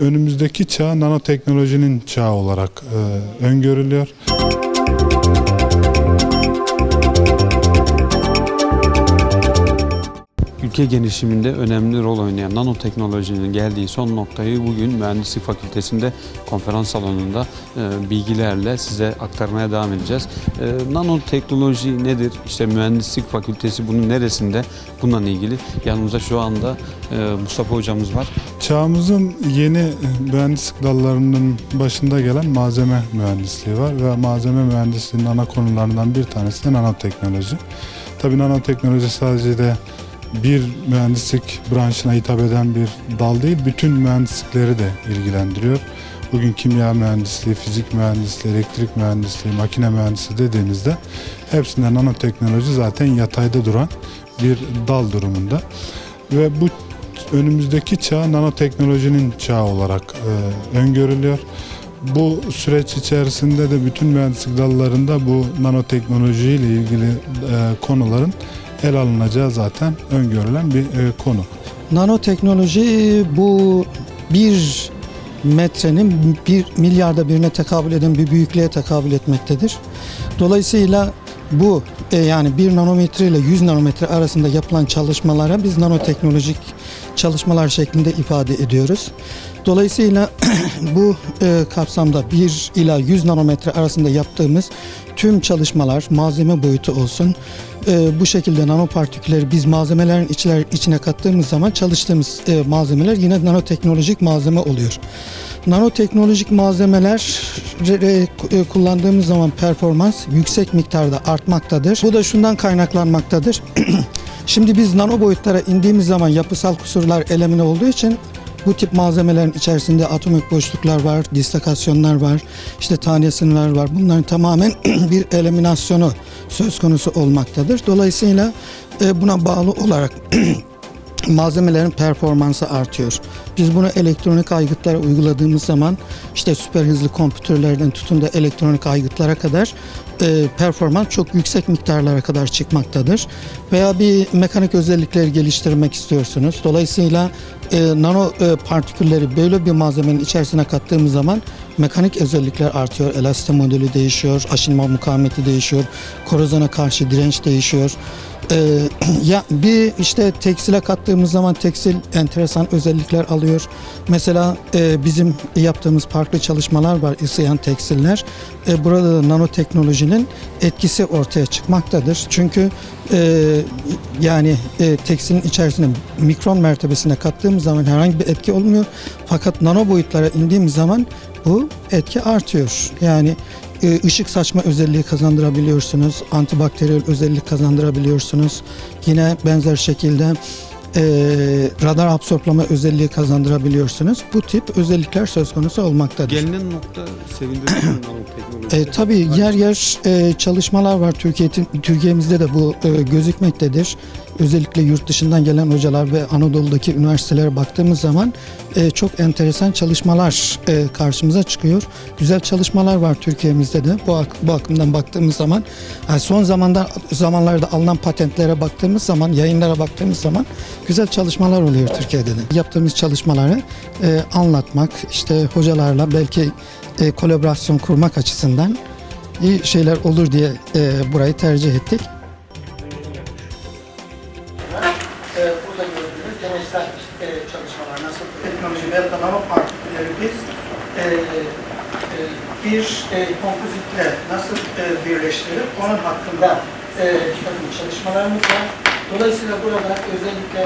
Önümüzdeki çağ nanoteknolojinin çağı olarak e, öngörülüyor. Ülke gelişiminde önemli rol oynayan nanoteknolojinin geldiği son noktayı bugün Mühendislik Fakültesi'nde konferans salonunda e, bilgilerle size aktarmaya devam edeceğiz. E, nanoteknoloji nedir? İşte Mühendislik Fakültesi bunun neresinde? Bununla ilgili yanımızda şu anda e, Mustafa hocamız var. Çağımızın yeni mühendislik dallarının başında gelen malzeme mühendisliği var ve malzeme mühendisliğinin ana konularından bir tanesi de nanoteknoloji. Tabii nanoteknoloji sadece de bir mühendislik branşına hitap eden bir dal değil, bütün mühendislikleri de ilgilendiriyor. Bugün kimya mühendisliği, fizik mühendisliği, elektrik mühendisliği, makine mühendisliği dediğinizde hepsinde nanoteknoloji zaten yatayda duran bir dal durumunda. Ve bu önümüzdeki çağ nanoteknolojinin çağı olarak e, öngörülüyor. Bu süreç içerisinde de bütün mühendislik dallarında bu nanoteknoloji ile ilgili e, konuların el alınacağı zaten öngörülen bir e, konu. Nanoteknoloji bu bir metrenin bir milyarda birine tekabül eden bir büyüklüğe tekabül etmektedir. Dolayısıyla bu e, yani 1 nanometre ile 100 nanometre arasında yapılan çalışmalara biz nanoteknolojik çalışmalar şeklinde ifade ediyoruz. Dolayısıyla bu e, kapsamda 1 ila 100 nanometre arasında yaptığımız tüm çalışmalar malzeme boyutu olsun e, bu şekilde nanopartikülleri biz malzemelerin içler, içine kattığımız zaman çalıştığımız e, malzemeler yine nanoteknolojik malzeme oluyor. Nanoteknolojik malzemeler e, kullandığımız zaman performans yüksek miktarda artmaktadır. Bu da şundan kaynaklanmaktadır. Şimdi biz nano boyutlara indiğimiz zaman yapısal kusurlar elemine olduğu için bu tip malzemelerin içerisinde atomik boşluklar var, dislokasyonlar var, işte tane sınırlar var. Bunların tamamen bir eliminasyonu söz konusu olmaktadır. Dolayısıyla e, buna bağlı olarak malzemelerin performansı artıyor. Biz bunu elektronik aygıtlara uyguladığımız zaman işte süper hızlı kompütürlerden tutun da elektronik aygıtlara kadar e, performans çok yüksek miktarlara kadar çıkmaktadır. Veya bir mekanik özellikleri geliştirmek istiyorsunuz. Dolayısıyla e, nano e, partikülleri böyle bir malzemenin içerisine kattığımız zaman mekanik özellikler artıyor. Elastin modülü değişiyor, aşınma mukavemeti değişiyor, korozyona karşı direnç değişiyor. Ee, ya bir işte tekstile kattığımız zaman tekstil enteresan özellikler alıyor. Mesela e, bizim yaptığımız farklı çalışmalar var ısıyan tekstiller. E, burada da nanoteknolojinin etkisi ortaya çıkmaktadır. Çünkü e, yani e, tekstilin içerisine mikron mertebesine kattığımız zaman herhangi bir etki olmuyor. Fakat nano boyutlara indiğimiz zaman bu etki artıyor. Yani ışık saçma özelliği kazandırabiliyorsunuz, antibakteriyel özellik kazandırabiliyorsunuz. Yine benzer şekilde e, radar absorplama özelliği kazandırabiliyorsunuz. Bu tip özellikler söz konusu olmaktadır. Gelinen nokta sevindirici. E, tabii yer yer e, çalışmalar var Türkiye Türkiye'mizde de bu e, gözükmektedir. Özellikle yurt dışından gelen hocalar ve Anadolu'daki üniversitelere baktığımız zaman e, çok enteresan çalışmalar e, karşımıza çıkıyor. Güzel çalışmalar var Türkiye'mizde de. Bu, bu bakımdan baktığımız zaman yani son zamanda zamanlarda alınan patentlere baktığımız zaman, yayınlara baktığımız zaman güzel çalışmalar oluyor Türkiye'de de. Yaptığımız çalışmaları e, anlatmak, işte hocalarla belki e, kolaborasyon kurmak açısından iyi şeyler olur diye e, burayı tercih ettik. Burada gördüğünüz deneysel e, çalışmalar nasıl teknoloji ve nanopartikülleri biz e, e, bir kompozitle nasıl birleştirip onun hakkında e, çalışmalarımız var. Dolayısıyla burada özellikle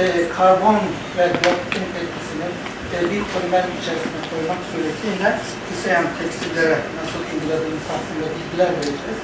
e, karbon ve dioksitin etkisini e, bir polimerin içerisine koymak suretiyle kısayan tekstillere nasıl uyguladığımız hakkında bilgiler vereceğiz.